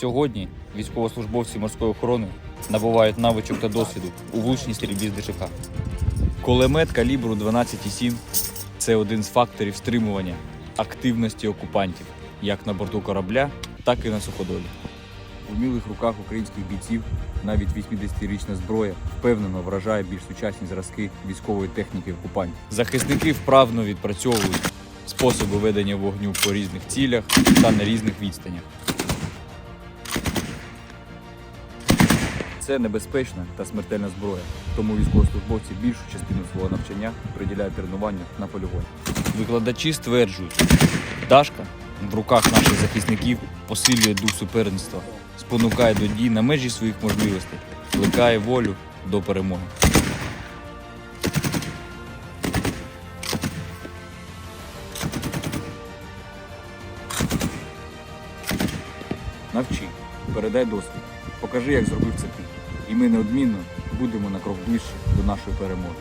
Сьогодні військовослужбовці морської охорони набувають навичок та досвіду у влучній стрільбі з ДШК. Кулемет калібру 12,7 – це один з факторів стримування активності окупантів як на борту корабля, так і на суходолі. У вмілих руках українських бійців навіть 80-річна зброя впевнено вражає більш сучасні зразки військової техніки окупантів. Захисники вправно відпрацьовують способи ведення вогню по різних цілях та на різних відстанях. Це небезпечна та смертельна зброя, тому військовослужбовці більшу частину свого навчання приділяють тренуванню на полігоні. Викладачі стверджують, Дашка в руках наших захисників посилює дух суперництва, спонукає до дій на межі своїх можливостей, плекає волю до перемоги. Навчи, передай досвід, покажи, як зробив це ти. І ми неодмінно будемо на крок ближче до нашої перемоги.